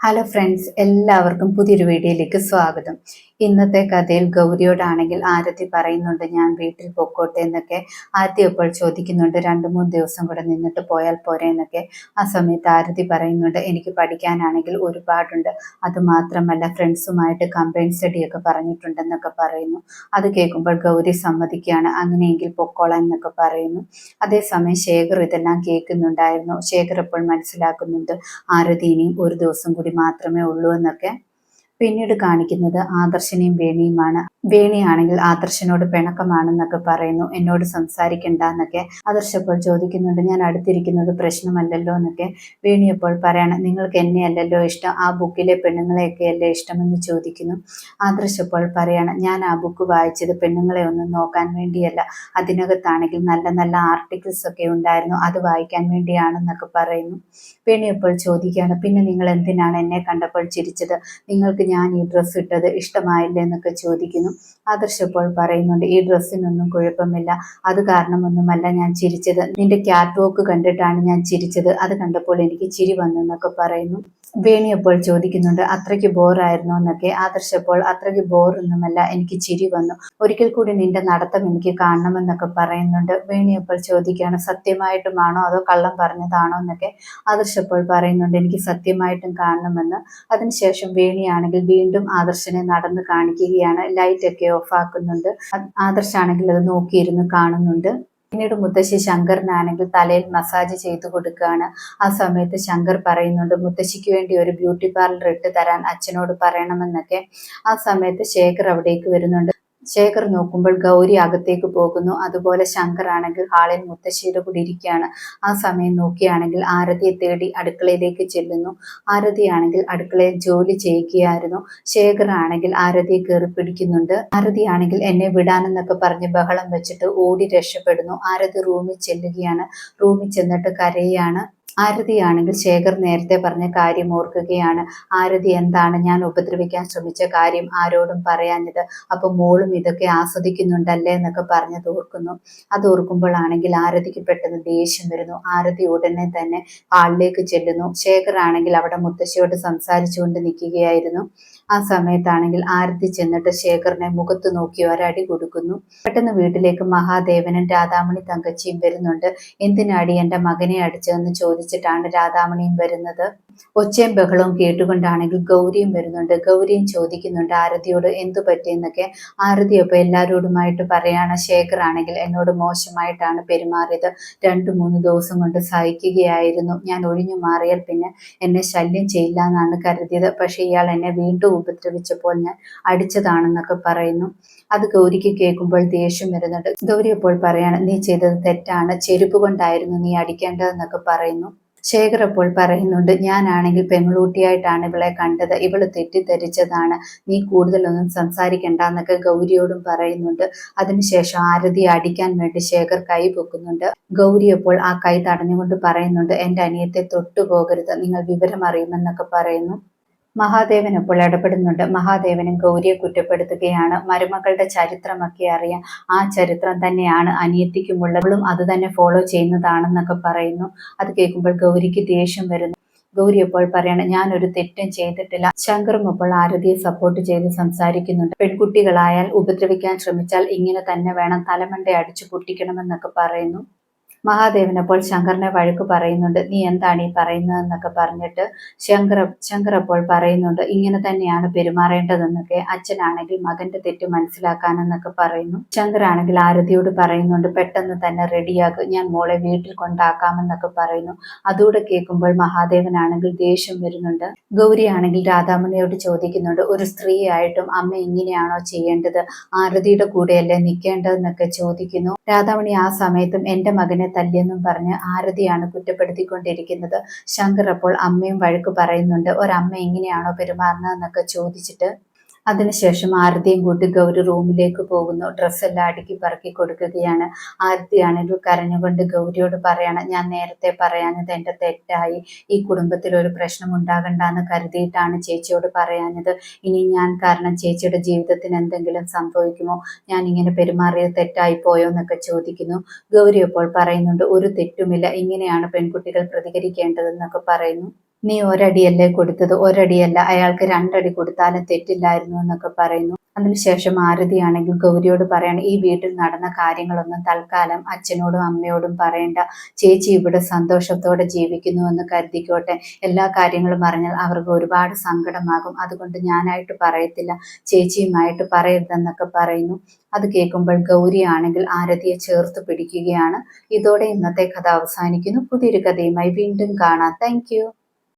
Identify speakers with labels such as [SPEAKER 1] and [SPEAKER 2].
[SPEAKER 1] Hello friends എല്ലാവർക്കും പുതിയൊരു വീഡിയോയിലേക്ക് സ്വാഗതം. ഇന്നത്തെ കഥയിൽ ഗൗരിയോടാണെങ്കിൽ ആരതി പറയുന്നുണ്ട് ഞാൻ വീട്ടിൽ പൊക്കോട്ടെ എന്നൊക്കെ. ആരതി അപ്പോൾ ചോദിക്കുന്നുണ്ട് രണ്ട് മൂന്ന് ദിവസം കൂടെ നിന്നിട്ട് പോയാൽ പോരെ എന്നൊക്കെ. ആ സമയത്ത് ആരതി പറയുന്നുണ്ട് എനിക്ക് പഠിക്കാനാണെങ്കിൽ ഒരുപാടുണ്ട്. അത് മാത്രമല്ല ഫ്രണ്ട്സുമായിട്ട് കമ്പൈൻ സ്റ്റഡിയൊക്കെ പറഞ്ഞിട്ടുണ്ടെന്നൊക്കെ പറയുന്നു. അത് കേൾക്കുമ്പോൾ ഗൗരി സമ്മതിക്കുകയാണ് അങ്ങനെയെങ്കിൽ പൊക്കോളാം എന്നൊക്കെ പറയുന്നു. അതേസമയം ശേഖർ ഇതെല്ലാം കേൾക്കുന്നുണ്ടായിരുന്നു. ശേഖർ ഇപ്പോൾ മനസ്സിലാക്കുന്നുണ്ട് ആരതി ഇനിയും ഒരു ദിവസം കൂടി മാത്രമേ ഉള്ളൂ എന്നൊക്കെ പിന്നീട് കാണിക്കുന്നത് ആദർശനെയും വേണിയുമാണ്. വേണിയാണെങ്കിൽ ആദർശനോട് പിണക്കമാണെന്നൊക്കെ പറയുന്നു. എന്നോട് സംസാരിക്കണ്ട എന്നൊക്കെ ആദർശ് അപ്പോൾ ചോദിക്കുന്നുണ്ട്. ഞാൻ അടുത്തിരിക്കുന്നത് പ്രശ്നമല്ലല്ലോ എന്നൊക്കെ വേണി അപ്പോൾ പറയാണ്. നിങ്ങൾക്ക് എന്നെ അല്ലല്ലോ ഇഷ്ടം. ആ ബുക്കിലെ പെണ്ണുങ്ങളെയൊക്കെ അല്ലേ ഇഷ്ടമെന്ന് ചോദിക്കുന്നു. ആദർശ് അപ്പോൾ പറയാണ്. ഞാൻ ആ ബുക്ക് വായിച്ചത് പെണ്ണുങ്ങളെ ഒന്നും നോക്കാൻ വേണ്ടിയല്ല. അതിനകത്താണെങ്കിൽ നല്ല നല്ല ആർട്ടിക്കിൾസ് ഒക്കെ ഉണ്ടായിരുന്നു. അത് വായിക്കാൻ വേണ്ടിയാണെന്നൊക്കെ പറയുന്നു. വേണി അപ്പോൾ ചോദിക്കുകയാണ്. പിന്നെ നിങ്ങൾ എന്തിനാണ് എന്നെ കണ്ടപ്പോൾ ചിരിച്ചത്? നിങ്ങൾക്ക് ഞാൻ ഈ ഡ്രസ്സ് ഇട്ടത് ഇഷ്ടമായില്ലേ എന്നൊക്കെ ചോദിക്കുന്നു. ആദർശ് ഇപ്പോൾ പറയുന്നുണ്ട് ഈ ഡ്രസ്സിനൊന്നും കുഴപ്പമില്ല. അത് കാരണമൊന്നുമല്ല ഞാൻ ചിരിച്ചത്. നിന്റെ ക്യാറ്റ് വോക്ക് കണ്ടിട്ടാണ് ഞാൻ ചിരിച്ചത്. അത് കണ്ടപ്പോൾ എനിക്ക് ചിരി വന്നു എന്നൊക്കെ പറയുന്നു. വേണി അപ്പോൾ ചോദിക്കുന്നുണ്ട് അത്രയ്ക്ക് ബോറായിരുന്നോ എന്നൊക്കെ. ആദർശ് അപ്പോൾ അത്രയ്ക്ക് ബോറൊന്നുമല്ല എനിക്ക് ചിരി വന്നു. ഒരിക്കൽ കൂടി നിന്റെ നടത്തം എനിക്ക് കാണണമെന്നൊക്കെ പറയുന്നുണ്ട്. വേണി അപ്പോൾ ചോദിക്കുകയാണ് സത്യമായിട്ടുമാണോ അതോ കള്ളം പറഞ്ഞതാണോ? എന്നൊക്കെ ആദർശ് അപ്പോൾ പറയുന്നുണ്ട് എനിക്ക് സത്യമായിട്ടും കാണണമെന്ന്. അതിനുശേഷം വേണിയാണെങ്കിൽ വീണ്ടും ആദർശനെ നടന്ന് കാണിക്കുകയാണ്. ലൈറ്റ് ഒക്കെ ഓഫ് ആക്കുന്നുണ്ട്. ആദർശാണെങ്കിൽ അത് നോക്കിയിരുന്ന് കാണുന്നുണ്ട്. പിന്നീട് മുത്തശ്ശി ശങ്കറിനാണെങ്കിൽ തലയിൽ മസാജ് ചെയ്തു കൊടുക്കുകയാണ്. ആ സമയത്ത് ശങ്കർ പറയുന്നുണ്ട് മുത്തശ്ശിക്ക് വേണ്ടി ഒരു ബ്യൂട്ടി പാർലർ ഇട്ട് തരാൻ അച്ഛനോട് പറയണമെന്നൊക്കെ. ആ സമയത്ത് ശേഖർ അവിടേക്ക് വരുന്നുണ്ട്. ശേഖർ നോക്കുമ്പോൾ ഗൗരി അകത്തേക്ക് പോകുന്നു. അതുപോലെ ശങ്കർ ആണെങ്കിൽ ഹാളിൽ മുത്തശ്ശിയുടെ കൂടി ഇരിക്കുകയാണ്. ആ സമയം നോക്കിയാണെങ്കിൽ ആരതിയെ തേടി അടുക്കളയിലേക്ക് ചെല്ലുന്നു. ആരതിയാണെങ്കിൽ അടുക്കളയിൽ ജോലി ചെയ്യുകയായിരുന്നു. ശേഖർ ആണെങ്കിൽ ആരതിയെ കയറി പിടിക്കുന്നുണ്ട്. ആരതി ആണെങ്കിൽ എന്നെ വിടാനെന്നൊക്കെ പറഞ്ഞ് ബഹളം വെച്ചിട്ട് ഓടി രക്ഷപ്പെടുന്നു. ആരതി റൂമിൽ ചെല്ലുകയാണ്. റൂമിൽ ചെന്നിട്ട് കരയാണ്. ആരതിയാണെങ്കിൽ ശേഖർ നേരത്തെ പറഞ്ഞ കാര്യം ഓർക്കുകയാണ്. ആരതി എന്താണ് ഞാൻ ഉപദ്രവിക്കാൻ ശ്രമിച്ച കാര്യം ആരോടും പറയാഞ്ഞത്? അപ്പൊ മോളും ഇതൊക്കെ ആസ്വദിക്കുന്നുണ്ടല്ലേ എന്നൊക്കെ പറഞ്ഞത് ഓർക്കുന്നു. അത് ഓർക്കുമ്പോഴാണെങ്കിൽ ആരതിക്ക് പെട്ടെന്ന് ദേഷ്യം വരുന്നു. ആരതി ഉടനെ തന്നെ ആളിലേക്ക് ചെല്ലുന്നു. ശേഖർ ആണെങ്കിൽ അവിടെ മുത്തശ്ശിയോട് സംസാരിച്ചുകൊണ്ട് നിൽക്കുകയായിരുന്നു. ആ സമയത്താണെങ്കിൽ ആരത്തി ചെന്നിട്ട് ശേഖറിനെ മുഖത്ത് നോക്കി ഒരടി കൊടുക്കുന്നു. പെട്ടെന്ന് വീട്ടിലേക്ക് മഹാദേവനും രാധാമണി തങ്കച്ചിയും വരുന്നുണ്ട്. എന്തിനാടി എന്റെ മകനെ അടിച്ചതെന്ന് ചോദിച്ചിട്ടാണ് രാധാമണിയും വരുന്നത്? ഒച്ചയും ബഹളവും കേട്ടുകൊണ്ടാണെങ്കിൽ ഗൗരിയും വരുന്നുണ്ട്. ഗൗരിയും ചോദിക്കുന്നുണ്ട് ആരതിയോട് എന്തു പറ്റിയെന്നൊക്കെ ആരതി അപ്പൊ എല്ലാവരോടുമായിട്ട് പറയാണ് ശേഖർ ആണെങ്കിൽ എന്നോട് മോശമായിട്ടാണ് പെരുമാറിയത്. രണ്ടു മൂന്ന് ദിവസം കൊണ്ട് സഹിക്കുകയായിരുന്നു. ഞാൻ ഒഴിഞ്ഞു മാറിയാൽ പിന്നെ എന്നെ ശല്യം ചെയ്യില്ല എന്നാണ് കരുതിയത്. പക്ഷേ ഇയാൾ എന്നെ വീണ്ടും ഉപദ്രവിച്ചപ്പോൾ ഞാൻ അടിച്ചതാണെന്നൊക്കെ പറയുന്നു. അത് ഗൗരിക്ക് കേൾക്കുമ്പോൾ ദേഷ്യം വരുന്നുണ്ട്. ഗൗരി അപ്പോൾ പറയാണ് നീ ചെയ്തത് തെറ്റാണ്. ചെരുപ്പ് കൊണ്ടായിരുന്നു നീ അടിക്കേണ്ടതെന്നൊക്കെ പറയുന്നു. ശേഖർ അപ്പോൾ പറയുന്നുണ്ട് ഞാനാണെങ്കിൽ പെങ്ങളൂട്ടിയായിട്ടാണ് ഇവളെ കണ്ടത്. ഇവൾ തെറ്റിദ്ധരിച്ചതാണ്. നീ കൂടുതലൊന്നും സംസാരിക്കണ്ട എന്നൊക്കെ ഗൗരിയോടും പറയുന്നുണ്ട്. അതിനുശേഷം ആരതി അടിക്കാൻ വേണ്ടി ശേഖർ കൈ പൊക്കുന്നുണ്ട്. ഗൗരി അപ്പോൾ ആ കൈ തടഞ്ഞുകൊണ്ട് പറയുന്നുണ്ട് എന്റെ അനിയത്തെ തൊട്ടുപോകരുത്. നിങ്ങൾ വിവരം അറിയുമെന്നൊക്കെ പറയുന്നു. മഹാദേവൻ അപ്പോൾ ഇടപെടുന്നുണ്ട്. മഹാദേവനും ഗൗരിയെ കുറ്റപ്പെടുത്തുകയാണ്. മരുമകളുടെ ചരിത്രമൊക്കെ അറിയാം. ആ ചരിത്രം തന്നെയാണ് അനിയത്തിക്കുമുള്ളവളും അത് തന്നെ ഫോളോ ചെയ്യുന്നതാണെന്നൊക്കെ പറയുന്നു. അത് കേൾക്കുമ്പോൾ ഗൗരിക്ക് ദേഷ്യം വരുന്നു. ഗൗരി അപ്പോൾ പറയണം ഞാൻ ഒരു തെറ്റും ചെയ്തിട്ടില്ല. ശങ്കറും അപ്പോൾ ആരതിയെ സപ്പോർട്ട് ചെയ്ത് സംസാരിക്കുന്നുണ്ട്. പെൺകുട്ടികളായാൽ ഉപദ്രവിക്കാൻ ശ്രമിച്ചാൽ ഇങ്ങനെ തന്നെ വേണം തലമണ്ട അടിച്ചു പൊട്ടിക്കണമെന്നൊക്കെ പറയുന്നു. മഹാദേവൻ അപ്പോൾ ശങ്കറിനെ വഴക്ക് പറയുന്നുണ്ട് നീ എന്താണ് ഈ പറയുന്നതെന്നൊക്കെ പറഞ്ഞിട്ട് ശങ്കർ ശങ്കർ അപ്പോൾ പറയുന്നുണ്ട് ഇങ്ങനെ തന്നെയാണ് പെരുമാറേണ്ടതെന്നൊക്കെ അച്ഛനാണെങ്കിൽ മകന്റെ തെറ്റ് മനസ്സിലാക്കാനെന്നൊക്കെ പറയുന്നു. ശങ്കറാണെങ്കിൽ ആരതിയോട് പറയുന്നുണ്ട് പെട്ടെന്ന് തന്നെ റെഡിയാകും ഞാൻ മോളെ വീട്ടിൽ കൊണ്ടാക്കാമെന്നൊക്കെ പറയുന്നു. അതുകൂടെ കേൾക്കുമ്പോൾ മഹാദേവനാണെങ്കിൽ ദേഷ്യം വരുന്നുണ്ട്. ഗൗരി ആണെങ്കിൽ രാധാമണിയോട് ചോദിക്കുന്നുണ്ട് ഒരു സ്ത്രീയായിട്ടും അമ്മ ഇങ്ങനെയാണോ ചെയ്യേണ്ടത്? ആരതിയുടെ കൂടെയല്ലേ നിൽക്കേണ്ടതെന്നൊക്കെ ചോദിക്കുന്നു. രാധാമണി ആ സമയത്തും എന്റെ മകനെ തല്ലിയെന്നും പറഞ്ഞ് ആരതിയാണ് കുറ്റപ്പെടുത്തിക്കൊണ്ടിരിക്കുന്നത്. ശങ്കർ അപ്പോൾ അമ്മയും വഴക്ക് പറയുന്നുണ്ട്. ഒരമ്മ എങ്ങനെയാണോ പെരുമാറുന്നതെന്നൊക്കെ ചോദിച്ചിട്ട് അതിനുശേഷം ആരതിയും കൂട്ടി ഗൗരി റൂമിലേക്ക് പോകുന്നു. ഡ്രസ്സെല്ലാം അടുക്കി പറക്കി കൊടുക്കുകയാണ്. ആരതിയാണെങ്കിൽ കരഞ്ഞുകൊണ്ട് ഗൗരിയോട് പറയണം ഞാൻ നേരത്തെ പറയാഞ്ഞത് എന്റെ തെറ്റായി. ഈ കുടുംബത്തിൽ ഒരു പ്രശ്നം ഉണ്ടാകണ്ടെന്ന് കരുതിയിട്ടാണ് ചേച്ചിയോട് പറയാഞ്ഞത്. ഇനി ഞാൻ കാരണം ചേച്ചിയുടെ ജീവിതത്തിന് എന്തെങ്കിലും സംഭവിക്കുമോ? ഞാൻ ഇങ്ങനെ പെരുമാറിയത് തെറ്റായി പോയോ എന്നൊക്കെ ചോദിക്കുന്നു. ഗൗരി അപ്പോൾ പറയുന്നുണ്ട് ഒരു തെറ്റുമില്ല. ഇങ്ങനെയാണ് പെൺകുട്ടികൾ പ്രതികരിക്കേണ്ടതെന്നൊക്കെ പറയുന്നു. നീ ഒരടിയല്ലേ കൊടുത്തത്? ഒരടിയല്ല. അയാൾക്ക് രണ്ടടി കൊടുത്താലും തെറ്റില്ലായിരുന്നു എന്നൊക്കെ പറയുന്നു. അതിനുശേഷം ആരതിയാണെങ്കിൽ ഗൗരിയോട് പറയണം ഈ വീട്ടിൽ നടന്ന കാര്യങ്ങളൊന്നും തൽക്കാലം അച്ഛനോടും അമ്മയോടും പറയണ്ട. ചേച്ചി ഇവിടെ സന്തോഷത്തോടെ ജീവിക്കുന്നു എന്ന് കരുതിക്കോട്ടെ. എല്ലാ കാര്യങ്ങളും അറിഞ്ഞാൽ അവർക്ക് ഒരുപാട് സങ്കടമാകും. അതുകൊണ്ട് ഞാനായിട്ട് പറയത്തില്ല. ചേച്ചിയുമായിട്ട് പറയരുതെന്നൊക്കെ പറയുന്നു. അത് കേൾക്കുമ്പോൾ ഗൗരിയാണെങ്കിൽ ആരതിയെ ചേർത്ത് പിടിക്കുകയാണ്. ഇതോടെ ഇന്നത്തെ കഥ അവസാനിക്കുന്നു. പുതിയൊരു കഥയുമായി വീണ്ടും കാണാം. താങ്ക്